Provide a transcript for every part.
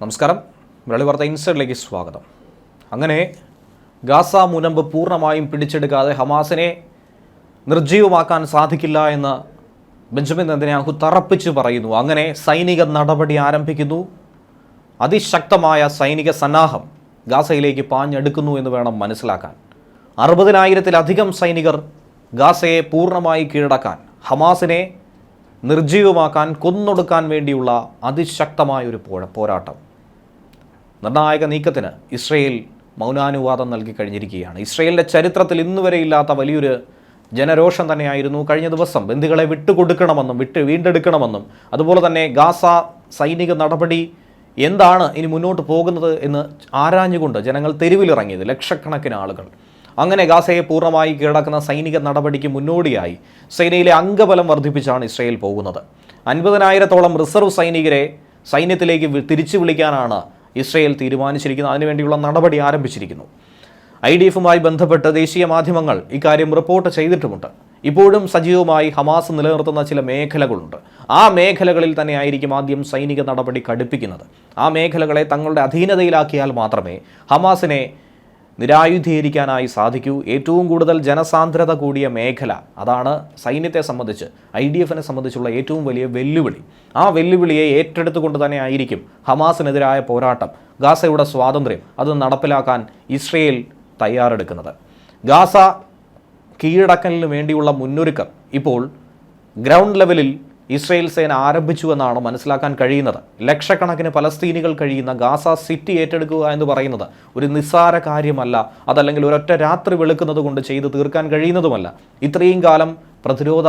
നമസ്കാരം. മുരളി വാർത്ത ഇൻസൈഡിലേക്ക് സ്വാഗതം. അങ്ങനെ ഗാസ മുനമ്പ് പൂർണമായും പിടിച്ചെടുക്കാതെ ഹമാസിനെ നിർജീവമാക്കാൻ സാധിക്കില്ല എന്ന് ബെഞ്ചമിൻ നെതന്യാഹു തറപ്പിച്ച് പറയുന്നു. അങ്ങനെ സൈനിക നടപടി ആരംഭിക്കുന്നു. അതിശക്തമായ സൈനിക സന്നാഹം ഗാസയിലേക്ക് പാഞ്ഞെടുക്കുന്നു എന്ന് വേണം മനസ്സിലാക്കാൻ. അറുപതിനായിരത്തിലധികം സൈനികർ ഗാസയെ പൂർണമായി കീഴടക്കാൻ ഹമാസിനെ നിർജീവമാക്കാൻ കൊന്നൊടുക്കാൻ വേണ്ടിയുള്ള അതിശക്തമായ ഒരു പോരാട്ടം. നിർണായക നീക്കത്തിന് ഇസ്രയേൽ മൗനാനുവാദം നൽകി കഴിഞ്ഞിരിക്കുകയാണ്. ഇസ്രയേലിന്റെ ചരിത്രത്തിൽ ഇന്നുവരെ ഇല്ലാത്ത വലിയൊരു ജനരോഷം തന്നെയായിരുന്നു കഴിഞ്ഞ ദിവസം. ബന്ധുക്കളെ വിട്ടുകൊടുക്കണമെന്നും വിട്ട് വീണ്ടെടുക്കണമെന്നും അതുപോലെ തന്നെ ഗാസ സൈനിക നടപടി എന്താണ് ഇനി മുന്നോട്ട് പോകുന്നത് എന്ന് ആരാഞ്ഞുകൊണ്ട് ജനങ്ങൾ തെരുവിലിറങ്ങിയത് ലക്ഷക്കണക്കിന് ആളുകൾ. അങ്ങനെ ഗാസയെ പൂർണമായി കീഴടക്കുന്ന സൈനിക നടപടിക്ക് മുന്നോടിയായി സേനയിലെ അംഗബലം വർദ്ധിപ്പിച്ചാണ് ഇസ്രയേൽ പോകുന്നത്. അൻപതിനായിരത്തോളം റിസർവ് സൈനികരെ സൈന്യത്തിലേക്ക് തിരിച്ചു വിളിക്കാനാണ് ഇസ്രയേൽ തീരുമാനിച്ചിരിക്കുന്നു. അതിനുവേണ്ടിയുള്ള നടപടി ആരംഭിച്ചിരിക്കുന്നു. ഐ ഡി എഫുമായി ബന്ധപ്പെട്ട് ദേശീയ മാധ്യമങ്ങൾ ഇക്കാര്യം റിപ്പോർട്ട് ചെയ്തിട്ടുമുണ്ട്. ഇപ്പോഴും സജീവമായി ഹമാസ് നിലനിർത്തുന്ന ചില മേഖലകളുണ്ട്. ആ മേഖലകളിൽ തന്നെ ആയിരിക്കും ആദ്യം സൈനിക നടപടി കടുപ്പിക്കുന്നത്. ആ മേഖലകളെ തങ്ങളുടെ അധീനതയിലാക്കിയാൽ മാത്രമേ ഹമാസിനെ നിരായുധീകരിക്കാനായി സാധിക്കൂ. ഏറ്റവും കൂടുതൽ ജനസാന്ദ്രത കൂടിയ മേഖല അതാണ് സൈന്യത്തെ സംബന്ധിച്ച് ഐ ഡി എഫിനെ സംബന്ധിച്ചുള്ള ഏറ്റവും വലിയ വെല്ലുവിളി. ആ വെല്ലുവിളിയെ ഏറ്റെടുത്തുകൊണ്ട് തന്നെ ആയിരിക്കും ഹമാസിനെതിരായ പോരാട്ടം ഗാസയുടെ സ്വാതന്ത്ര്യം അത് നടപ്പിലാക്കാൻ ഇസ്രയേൽ തയ്യാറെടുക്കുന്നത്. ഗാസ കീഴടക്കലിന് വേണ്ടിയുള്ള മുന്നൊരുക്കം ഇപ്പോൾ ഗ്രൗണ്ട് ലെവലിൽ ഇസ്രയേൽ സേന ആരംഭിച്ചുവെന്നാണ് മനസ്സിലാക്കാൻ കഴിയുന്നത്. ലക്ഷക്കണക്കിന് പലസ്തീനികൾ കഴിയുന്ന ഗാസ സിറ്റി ഏറ്റെടുക്കുക എന്ന് പറയുന്നത് ഒരു നിസ്സാര കാര്യമല്ല. അതല്ലെങ്കിൽ ഒരൊറ്റ രാത്രി വെളുക്കുന്നത് കൊണ്ട് ചെയ്ത് തീർക്കാൻ കഴിയുന്നതുമല്ല. ഇത്രയും കാലം പ്രതിരോധ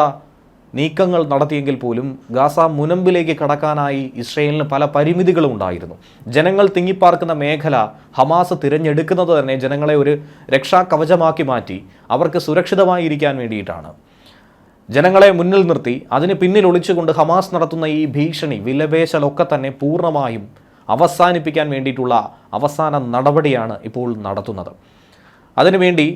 നീക്കങ്ങൾ നടത്തിയെങ്കിൽ പോലും ഗാസ മുനമ്പിലേക്ക് കടക്കാനായി ഇസ്രയേലിന് പല പരിമിതികളും ഉണ്ടായിരുന്നു. ജനങ്ങൾ തിങ്ങിപ്പാർക്കുന്ന മേഖല ഹമാസ് തിരഞ്ഞെടുക്കുന്നത് തന്നെ ജനങ്ങളെ ഒരു രക്ഷാകവചമാക്കി മാറ്റി അവർക്ക് സുരക്ഷിതമായി ഇരിക്കാൻ വേണ്ടിയിട്ടാണ്. ജനങ്ങളെ മുന്നിൽ നിർത്തി അതിന് പിന്നിൽ ഒളിച്ചുകൊണ്ട് ഹമാസ് നടത്തുന്ന ഈ ഭീഷണി വിലപേശലൊക്കെ തന്നെ പൂർണമായും അവസാനിപ്പിക്കാൻ വേണ്ടിയിട്ടുള്ള അവസാന നടപടിയാണ് ഇപ്പോൾ നടത്തുന്നത്. അതിനുവേണ്ടി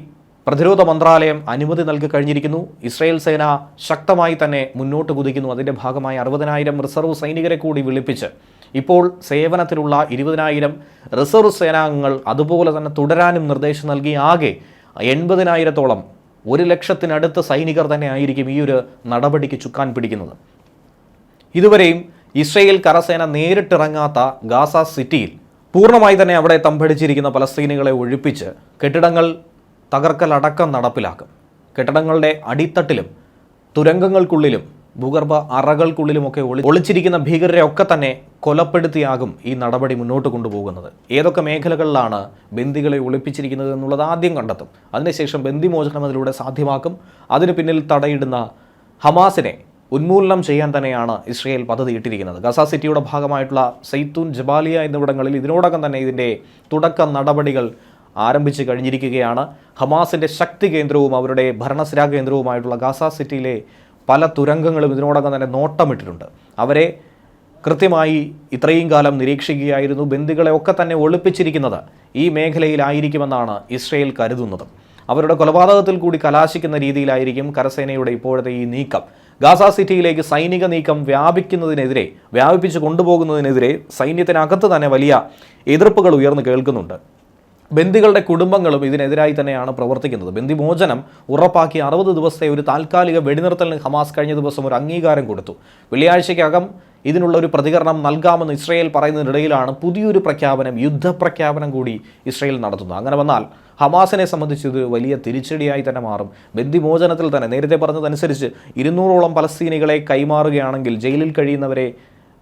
പ്രതിരോധ മന്ത്രാലയം അനുമതി നൽകി കഴിഞ്ഞിരിക്കുന്നു. ഇസ്രായേൽ സേന ശക്തമായി തന്നെ മുന്നോട്ട് കുതിക്കുന്നു. അതിന്റെ ഭാഗമായി അറുപതിനായിരം റിസർവ് സൈനികരെ കൂടി വിളിപ്പിച്ച് ഇപ്പോൾ സേവനത്തിലുള്ള ഇരുപതിനായിരം റിസർവ് സേനാംഗങ്ങൾ അതുപോലെ തന്നെ തുടരാനും നിർദ്ദേശം നൽകി. ആകെ എൺപതിനായിരത്തോളം ഒരു ലക്ഷത്തിനടുത്ത് സൈനികർ തന്നെ ആയിരിക്കും ഈ ഒരു നടപടിക്ക് ചുക്കാൻ പിടിക്കുന്നത്. ഇതുവരെയും ഇസ്രയേൽ കരസേന നേരിട്ടിറങ്ങാത്ത ഗാസ സിറ്റിയിൽ പൂർണമായി തന്നെ അവിടെ തമ്പടിച്ചിരിക്കുന്ന പലസ്തീനികളെ ഒഴിപ്പിച്ച് കെട്ടിടങ്ങൾ തകർക്കലടക്കം നടപ്പിലാക്കും. കെട്ടിടങ്ങളുടെ അടിത്തട്ടിലും തുരങ്കങ്ങൾക്കുള്ളിലും ഭൂഗർഭ അറകൾക്കുള്ളിലുമൊക്കെ ഒളി ഒളിച്ചിരിക്കുന്ന ഭീകരരെ ഒക്കെ തന്നെ കൊലപ്പെടുത്തിയാകും ഈ നടപടി മുന്നോട്ട് കൊണ്ടുപോകുന്നത്. ഏതൊക്കെ മേഖലകളിലാണ് ബന്ദികളെ ഒളിപ്പിച്ചിരിക്കുന്നത് എന്നുള്ളത് ആദ്യം കണ്ടെത്തും. അതിനുശേഷം ബന്ദിമോചനം അതിലൂടെ സാധ്യമാക്കും. അതിന് പിന്നിൽ തടയിടുന്ന ഹമാസിനെ ഉന്മൂലനം ചെയ്യാൻ തന്നെയാണ് ഇസ്രയേൽ പദ്ധതി ഇട്ടിരിക്കുന്നത്. ഗസ സിറ്റിയുടെ ഭാഗമായിട്ടുള്ള സൈത്തൂൻ ജബാലിയ എന്നിവിടങ്ങളിൽ ഇതിനോടകം തന്നെ ഇതിന്റെ തുടക്ക നടപടികൾ ആരംഭിച്ച് കഴിഞ്ഞിരിക്കുകയാണ്. ഹമാസിന്റെ ശക്തി കേന്ദ്രവും അവരുടെ ഭരണസിരാ കേന്ദ്രവുമായിട്ടുള്ള ഗാസ സിറ്റിയിലെ പല തുരങ്കങ്ങളും ഇതിനോടകം തന്നെ നോട്ടമിട്ടിട്ടുണ്ട്. അവരെ കൃത്യമായി ഇത്രയും കാലം നിരീക്ഷിക്കുകയായിരുന്നു. ബന്ധുക്കളെ ഒക്കെ തന്നെ ഒളിപ്പിച്ചിരിക്കുന്നത് ഈ മേഖലയിലായിരിക്കുമെന്നാണ് ഇസ്രയേൽ കരുതുന്നത്. അവരുടെ കൊലപാതകത്തിൽ കൂടി കലാശിക്കുന്ന രീതിയിലായിരിക്കും കരസേനയുടെ ഇപ്പോഴത്തെ ഈ നീക്കം. ഗാസ സിറ്റിയിലേക്ക് സൈനിക നീക്കം വ്യാപിക്കുന്നതിനെതിരെ വ്യാപിപ്പിച്ച് കൊണ്ടുപോകുന്നതിനെതിരെ സൈന്യത്തിനകത്ത് തന്നെ വലിയ എതിർപ്പുകൾ ഉയർന്നു കേൾക്കുന്നുണ്ട്. ബന്ദികളുടെ കുടുംബങ്ങളും ഇതിനെതിരായി തന്നെയാണ് പ്രവർത്തിക്കുന്നത്. ബന്ദിമോചനം ഉറപ്പാക്കി അറുപത് ദിവസത്തെ ഒരു താൽക്കാലിക വെടിനിർത്തലിന് ഹമാസ് കഴിഞ്ഞ ദിവസം ഒരു അംഗീകാരം കൊടുത്തു. വെള്ളിയാഴ്ചയ്ക്കകം ഇതിനുള്ള ഒരു പ്രതികരണം നൽകാമെന്ന് ഇസ്രയേൽ പറയുന്നതിനിടയിലാണ് പുതിയൊരു പ്രഖ്യാപനം യുദ്ധപ്രഖ്യാപനം കൂടി ഇസ്രയേൽ നടത്തുന്നത്. അങ്ങനെ വന്നാൽ ഹമാസിനെ സംബന്ധിച്ച് ഇത് വലിയ തിരിച്ചടിയായി തന്നെ മാറും. ബന്ദിമോചനത്തിൽ തന്നെ നേരത്തെ പറഞ്ഞതനുസരിച്ച് ഇരുന്നൂറോളം പലസ്തീനികളെ കൈമാറുകയാണെങ്കിൽ ജയിലിൽ കഴിയുന്നവരെ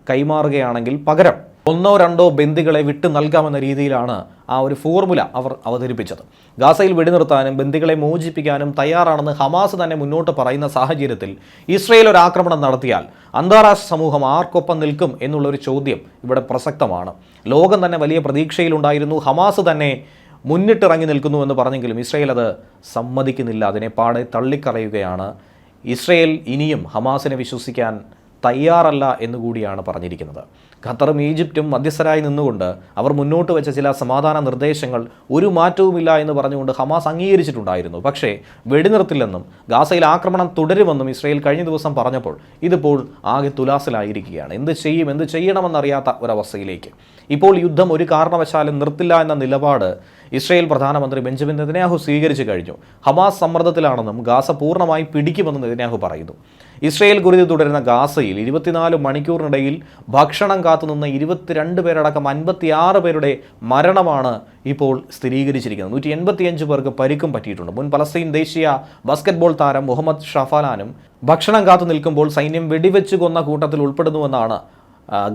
കൈമാറുകയാണെങ്കിൽ പകരം ഒന്നോ രണ്ടോ ബന്ദികളെ വിട്ടു നൽകാമെന്ന രീതിയിലാണ് ആ ഒരു ഫോർമുല അവർ അവതരിപ്പിച്ചത്. ഗാസയിൽ വെടിനിർത്താനും ബന്ദികളെ മോചിപ്പിക്കാനും തയ്യാറാണെന്ന് ഹമാസ് തന്നെ മുന്നോട്ട് പറയുന്ന സാഹചര്യത്തിൽ ഇസ്രയേൽ ഒരു ആക്രമണം നടത്തിയാൽ അന്താരാഷ്ട്ര സമൂഹം ആർക്കൊപ്പം നിൽക്കും എന്നുള്ളൊരു ചോദ്യം ഇവിടെ പ്രസക്തമാണ്. ലോകം തന്നെ വലിയ പ്രതീക്ഷയിലുണ്ടായിരുന്നു. ഹമാസ് തന്നെ മുന്നിട്ടിറങ്ങി നിൽക്കുന്നു എന്ന് പറഞ്ഞെങ്കിലും ഇസ്രയേൽ അത് സമ്മതിക്കുന്നില്ല. അതിനെ പാടെ തള്ളിക്കറയുകയാണ് ഇസ്രയേൽ ഇനിയും ഹമാസിനെ വിശ്വസിക്കാൻ തയ്യാറല്ല എന്നുകൂടിയാണ് പറഞ്ഞിരിക്കുന്നത്. ഖത്തറും ഈജിപ്തും മധ്യസ്ഥരായി നിന്നുകൊണ്ട് അവർ മുന്നോട്ട് വെച്ച ചില സമാധാന നിർദ്ദേശങ്ങൾ ഒരു മാറ്റവുമില്ല എന്ന് പറഞ്ഞുകൊണ്ട് ഹമാസ് അംഗീകരിച്ചിട്ടുണ്ടായിരുന്നു. പക്ഷേ വെടിനിർത്തില്ലെന്നും ഗാസയിൽ ആക്രമണം തുടരുമെന്നും ഇസ്രയേൽ കഴിഞ്ഞ ദിവസം പറഞ്ഞപ്പോൾ ഇതിപ്പോൾ ആകെ തുലാസിലായിരിക്കുകയാണ്. എന്ത് ചെയ്യും എന്ത് ചെയ്യണമെന്നറിയാത്ത ഒരവസ്ഥയിലേക്ക്. ഇപ്പോൾ യുദ്ധം ഒരു കാരണവശാലും നിർത്തില്ല എന്ന നിലപാട് ഇസ്രയേൽ പ്രധാനമന്ത്രി ബെഞ്ചമിൻ നെതന്യാഹു സ്വീകരിച്ചു കഴിഞ്ഞു. ഹമാസ് സമ്മർദ്ദത്തിലാണെന്നും ഗാസ പൂർണമായി പിടിക്കുമെന്നും നെതന്യാഹു പറയുന്നു. ഇസ്രയേൽ കുരുതി തുടരുന്ന ഗാസയിൽ ഇരുപത്തിനാല് മണിക്കൂറിനിടയിൽ ഭക്ഷണം കാത്തുനിന്ന ഇരുപത്തിരണ്ട് പേരടക്കം അൻപത്തിയാറ് പേരുടെ മരണമാണ് ഇപ്പോൾ സ്ഥിരീകരിച്ചിരിക്കുന്നത്. നൂറ്റി എൺപത്തിയഞ്ച് പേർക്ക് പരിക്കും പറ്റിയിട്ടുണ്ട്. മുൻ പലസ്തീൻ ദേശീയ ബാസ്കറ്റ്ബോൾ താരം മുഹമ്മദ് ഷഫാലാനും ഭക്ഷണം കാത്തു നിൽക്കുമ്പോൾ സൈന്യം വെടിവെച്ച് കൊന്ന കൂട്ടത്തിൽ ഉൾപ്പെടുന്നുവെന്നാണ്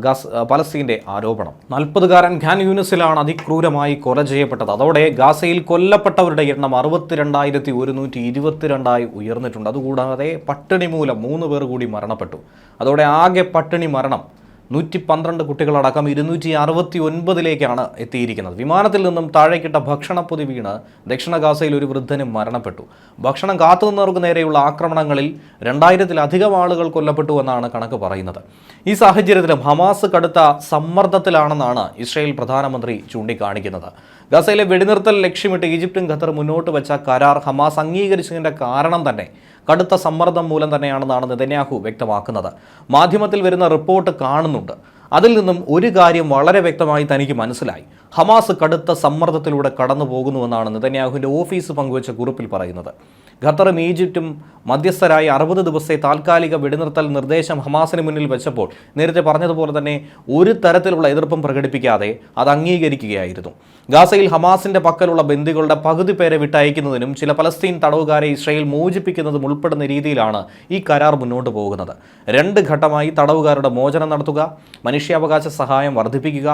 ഗസ് പലസ്തീന്റെ ആരോപണം. നാൽപ്പതുകാരൻ ഖാൻ യൂനിസിലാണ് അതിക്രൂരമായി കൊല ചെയ്യപ്പെട്ടത്. അതോടെ ഗാസയിൽ കൊല്ലപ്പെട്ടവരുടെ എണ്ണം അറുപത്തിരണ്ടായിരത്തി ഒരുന്നൂറ്റി ഇരുപത്തിരണ്ടായി ഉയർന്നിട്ടുണ്ട്. അതുകൂടാതെ പട്ടിണി മൂലം മൂന്ന് പേർ കൂടി മരണപ്പെട്ടു. അതോടെ ആകെ പട്ടിണി മരണം നൂറ്റി പന്ത്രണ്ട് കുട്ടികളടക്കം ഇരുന്നൂറ്റി അറുപത്തി ഒൻപതിലേക്കാണ് എത്തിയിരിക്കുന്നത്. വിമാനത്തിൽ നിന്നും താഴേക്കിട്ട ഭക്ഷണപ്പൊതി വീണ് ദക്ഷിണ ഗാസയിൽ ഒരു വൃദ്ധനും മരണപ്പെട്ടു. ഭക്ഷണം കാത്തുനിന്നവർക്ക് നേരെയുള്ള ആക്രമണങ്ങളിൽ രണ്ടായിരത്തിലധികം ആളുകൾ കൊല്ലപ്പെട്ടു എന്നാണ് കണക്ക് പറയുന്നത്. ഈ സാഹചര്യത്തിലും ഹമാസ് കടുത്ത സമ്മർദ്ദത്തിലാണെന്നാണ് ഇസ്രായേൽ പ്രധാനമന്ത്രി ചൂണ്ടിക്കാണിക്കുന്നത്. ഗസയിലെ വെടിനിർത്തൽ ലക്ഷ്യമിട്ട് ഈജിപ്തും ഖത്തർ മുന്നോട്ട് വെച്ച കരാർ ഹമാസ് അംഗീകരിച്ചതിന്റെ കാരണം തന്നെ കടുത്ത സമ്മർദ്ദം മൂലം തന്നെയാണെന്നാണ് നെതന്യാഹു വ്യക്തമാക്കുന്നത്. മാധ്യമത്തിൽ വരുന്ന റിപ്പോർട്ട് കാണുന്നുണ്ട്. അതിൽ നിന്നും ഒരു കാര്യം വളരെ വ്യക്തമായി തനിക്ക് മനസ്സിലായി. ഹമാസ് കടുത്ത സമ്മർദ്ദത്തിലൂടെ കടന്നു പോകുന്നുവെന്നാണ് നെതന്യാഹുവിന്റെ ഓഫീസ് പങ്കുവച്ച കുറിപ്പിൽ പറയുന്നത്. ഖത്തറും ഈജിപ്തും മധ്യസ്ഥരായി അറുപത് ദിവസത്തെ താൽക്കാലിക വെടിനിർത്തൽ നിർദ്ദേശം ഹമാസിന് മുന്നിൽ വെച്ചപ്പോൾ നേരത്തെ പറഞ്ഞതുപോലെ തന്നെ ഒരു തരത്തിലുള്ള എതിർപ്പും പ്രകടിപ്പിക്കാതെ അത് അംഗീകരിക്കുകയായിരുന്നു. ഗാസയിൽ ഹമാസിന്റെ പക്കലുള്ള ബന്ദികളുടെ പകുതി പേരെ വിട്ടയക്കുന്നതിനും ചില പലസ്തീൻ തടവുകാരെ ഇസ്രയേൽ മോചിപ്പിക്കുന്നതും ഉൾപ്പെടുന്ന രീതിയിലാണ് ഈ കരാർ മുന്നോട്ട് പോകുന്നത്. രണ്ട് ഘട്ടമായി തടവുകാരുടെ മോചനം നടത്തുക മനുഷ്യാവകാശ സഹായം വർദ്ധിപ്പിക്കുക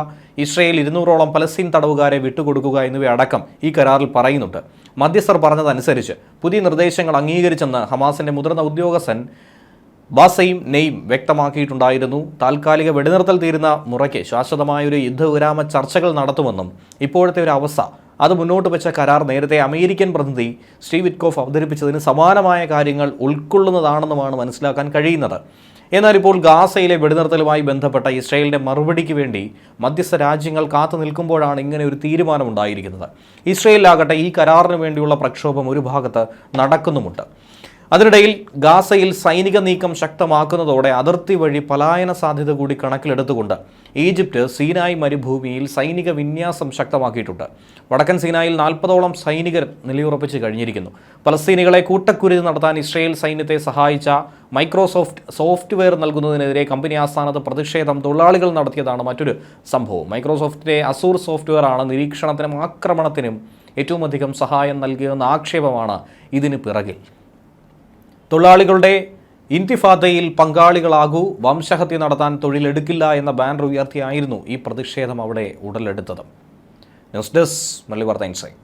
ഇസ്രയേൽ ഇരുന്നൂറോളം പലസ്തീൻ തടവുകാരെ വിട്ടുകൊടുക്കുക എന്നിവയടക്കം ഈ കരാറിൽ പറയുന്നുണ്ട്. മധ്യസ്ഥർ പറഞ്ഞതനുസരിച്ച് പുതിയ നിർദ്ദേശങ്ങൾ അംഗീകരിച്ചെന്ന് ഹമാസിന്റെ മുതിർന്ന ഉദ്യോഗസ്ഥൻ ബാസയും നെയ്യും വ്യക്തമാക്കിയിട്ടുണ്ടായിരുന്നു. താൽക്കാലിക വെടിനിർത്തൽ തീരുന്ന മുറയ്ക്ക് ശാശ്വതമായ ഒരു യുദ്ധവിരാമ ചർച്ചകൾ നടത്തുമെന്നും ഇപ്പോഴത്തെ ഒരു അവസ്ഥ അത് മുന്നോട്ട് വെച്ച കരാർ നേരത്തെ അമേരിക്കൻ പ്രതിനിധി സ്റ്റീവ് വിറ്റ്കോഫ് അവതരിപ്പിച്ചതിന് സമാനമായ കാര്യങ്ങൾ ഉൾക്കൊള്ളുന്നതാണെന്നുമാണ് മനസ്സിലാക്കാൻ കഴിയുന്നത്. എന്നാൽ ഇപ്പോൾ ഗാസയിലെ വെടിനിർത്തലുമായി ബന്ധപ്പെട്ട ഇസ്രായേലിന്റെ മറുപടിക്ക് വേണ്ടി മധ്യസ്ഥ രാജ്യങ്ങൾ കാത്തു നിൽക്കുമ്പോഴാണ് ഇങ്ങനെ ഒരു തീരുമാനമുണ്ടായിരിക്കുന്നത്. ഇസ്രായേലിലാകട്ടെ ഈ കരാറിന് വേണ്ടിയുള്ള പ്രക്ഷോഭം ഒരു ഭാഗത്ത് നടക്കുന്നുമുണ്ട്. അതിനിടയിൽ ഗാസയിൽ സൈനിക നീക്കം ശക്തമാക്കുന്നതോടെ അതിർത്തി വഴി പലായന സാധ്യത കൂടി കണക്കിലെടുത്തുകൊണ്ട് ഈജിപ്റ്റ് സീനായ് മരുഭൂമിയിൽ സൈനിക വിന്യാസം ശക്തമാക്കിയിട്ടുണ്ട്. വടക്കൻ സീനായിൽ നാൽപ്പതോളം സൈനികർ നിലയുറപ്പിച്ച് കഴിഞ്ഞിരിക്കുന്നു. പലസ്തീനികളെ കൂട്ടക്കുരുതി നടത്താൻ ഇസ്രയേൽ സൈന്യത്തെ സഹായിച്ച മൈക്രോസോഫ്റ്റ് സോഫ്റ്റ്വെയർ നൽകുന്നതിനെതിരെ കമ്പനി ആസ്ഥാനത്ത് പ്രതിഷേധം തൊഴിലാളികൾ നടത്തിയതാണ് മറ്റൊരു സംഭവം. മൈക്രോസോഫ്റ്റിന്റെ അസൂർ സോഫ്റ്റ്വെയർ ആണ് നിരീക്ഷണത്തിനും ആക്രമണത്തിനും ഏറ്റവും അധികം സഹായം നൽകിയെന്ന ആക്ഷേപമാണ് ഇതിന് പിറകിൽ. തൊഴിലാളികളുടെ ഇന്തിഫാദയിൽ പങ്കാളികളാകൂ വംശഹത്യ നടത്താൻ തൊഴിലെടുക്കില്ല എന്ന ബാനർ ഉയർത്തിയായിരുന്നു ഈ പ്രതിഷേധം അവിടെ ഉടലെടുത്തത്. ന്യൂസ് ഡെസ്ക് മല്ലി വാർത്ത ഇൻസൈറ്റ്